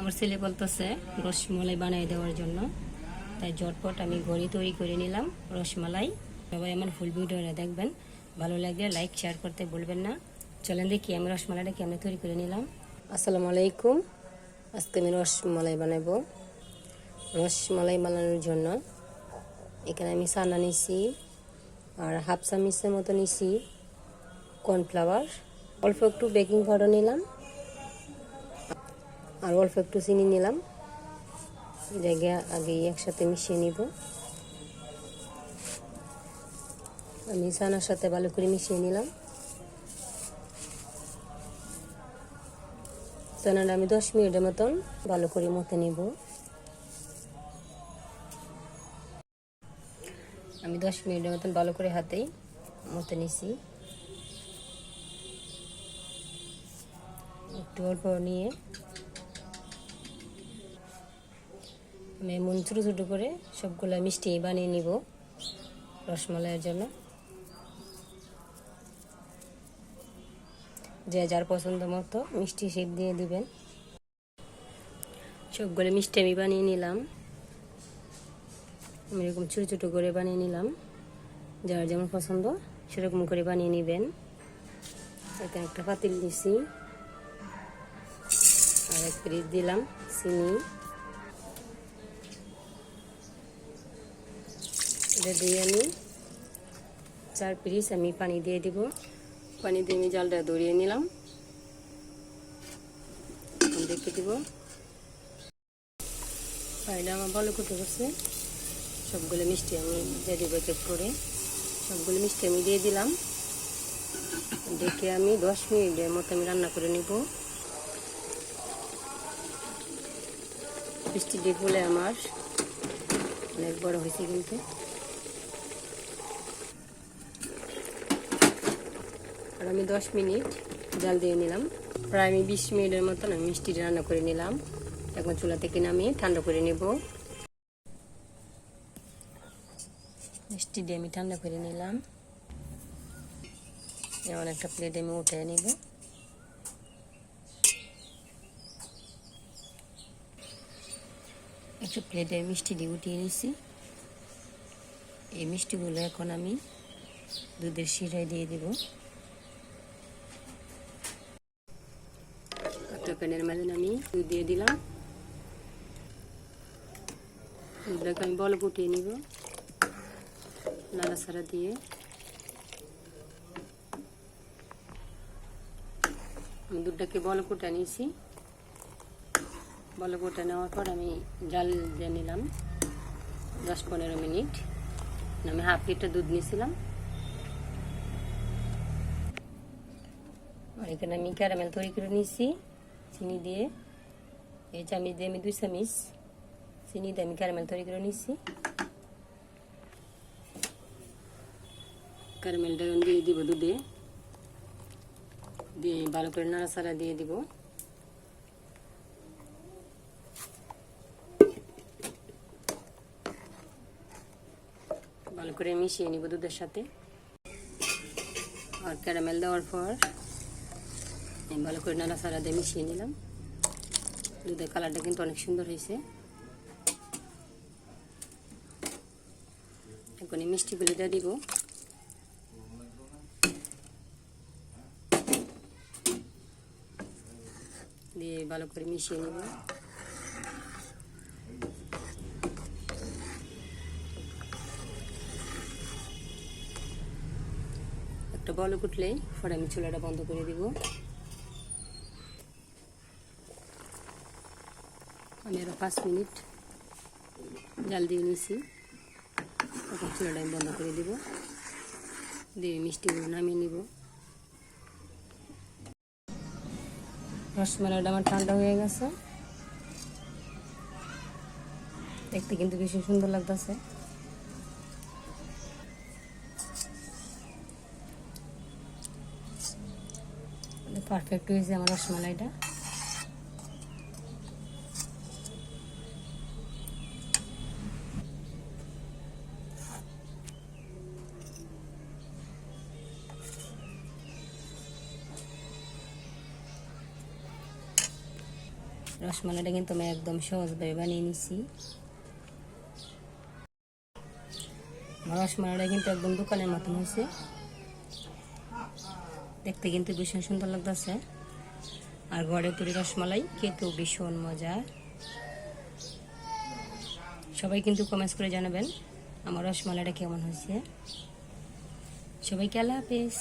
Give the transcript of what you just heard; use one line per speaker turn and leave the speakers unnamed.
আমার ছেলে বলতেছে, রসমালাই বানাই দেওয়ার জন্য। তাই ঝটপট আমি ঘড়ি তৈরি করে নিলাম, রসমালাই। সবাই আমার ফুল ভিডিওটা দেখবেন। ভালো লাগলে লাইক শেয়ার করতে বলবেন না। চলেন দেখি আমি রসমালাইটা কেমন তৈরি করে নিলাম। আসসালামু আলাইকুম। আজকে আমি রসমালাই বানাবো। রসমালাই বানানোর জন্য এখানে আমি সানা নিছি আর হাফ চামিচের মতো নিছি কর্নফ্লাওয়ার অল্প একটু বেকিং পাউডার নিলাম। আর অল্প একটু চিনি নিলাম। জায়গা আগে একসাথে মিশিয়ে নিব। আমি সানার সাথে ভালো করে মিশিয়ে নিলাম। চানাটা আমি দশ মিনিটের মতন ভালো করে মতে নিব। আমি দশ মিনিটের মতন ভালো করে হাতেই মতে নিছি। একটু অল্প নিয়ে এমন ছোটো ছোটো করে সবগুলো মিষ্টি বানিয়ে নিব রসমালাইয়ের জন্য। যে যার পছন্দ মতো মিষ্টি শেপ দিয়ে দিবেন। সবগুলো মিষ্টি আমি বানিয়ে নিলাম। আমি এরকম ছোটো ছোটো করে বানিয়ে নিলাম। যার যেমন পছন্দ সেরকম করে বানিয়ে নেবেন। এখানে একটা পাতিল দিছি। আর এক দিলাম চিনি। এটা দিয়ে আমি চার পিরিচ আমি পানি দিয়ে দিব। পানি দিয়ে আমি জালটা দড়িয়ে নিলাম। দেখে দিব। পানিটা আমার ভালো করতে করছে সবগুলো মিষ্টি আমি দিয়ে দিব চেক করে। সবগুলো মিষ্টি আমি দিয়ে দিলাম। ডেকে আমি দশ মিনিটের মতো আমি রান্না করে নিব। মিষ্টি বলে আমার অনেক বড় হয়েছে কিন্তু। আমি দশ মিনিট জাল দিয়ে নিলাম। প্রায় আমি বিশ মিনিটের মতন আমি মিষ্টি রান্না করে নিলাম। এখন চুলা থেকে নামিয়ে ঠান্ডা করে নেব। মিষ্টি দিয়ে আমি ঠান্ডা করে নিলাম। এমন একটা প্লেট আমি উঠে নিব। একটা প্লেটে মিষ্টি দিয়ে উঠিয়ে নিছি। এই মিষ্টিগুলো এখন আমি দুধের শিরায় দিয়ে দিব। একটা প্যানের মাঝে আমি দুধ দিয়ে দিলাম। দুধটাকে আমি বল ফুটিয়ে নিব। নাড়াচাড়া দিয়ে। দুধটাকে বল ফুটা নিয়েছি। বল ফুটা নেওয়ার পর আমি জাল দিয়ে নিলাম। দশ পনেরো মিনিট। আমি হাফ লিটার দুধ নিয়েছিলাম। এখানে আমি ক্যারামেল তৈরি করে নিয়েছি। চিনি দিয়ে, এই চামিচ দিয়ে আমি দুই চামিচ চিনি দিয়ে আমি ক্যারামেল তৈরি করে নিয়েছি ক্যারামেলটা দিয়ে দিব দুধে। দিয়ে ভালো করে নাড়াচাড়া দিয়ে দিব। ভালো করে মিশিয়ে নিব দুধের সাথে। আর ক্যারামেল দেওয়ার পর আমি ভালো করে নাড়াচাড়া দিয়ে মিশিয়ে নিলাম। দুধের কালারটা কিন্তু অনেক সুন্দর হয়েছে। এখন এই মিষ্টিগুলি দিয়ে দিব। দিয়ে ভালো করে মিশিয়ে নেব। একটা বল উঠলেই পরে আমি চুলাটা বন্ধ করে দিব। আমি পাঁচ মিনিট জাল দিয়ে নিয়েছি। তখন চুলাটা আমি বন্ধ করে দিব। দিয়ে মিষ্টিগুলো নামিয়ে নিব। রসমালাইটা আমার ঠান্ডা হয়ে গেছে। দেখতে কিন্তু বেশি সুন্দর লাগতেছে। পারফেক্ট হয়েছে আমার রসমালাইটা। রসমালাইটা কিন্তু আমি একদম সহজভাবে বানিয়ে নিছি। রসমালাইটা কিন্তু একদম দোকানের মতন হয়েছে। দেখতে কিন্তু ভীষণ সুন্দর লাগতেছে। আর ঘরে তৈরি রসমালাই খেতেও ভীষণ মজা। সবাই কিন্তু কমেন্টস করে জানাবেন আমার রসমালাইটা কেমন হয়েছে। সবাইকে আল্লাহ হাফেজ।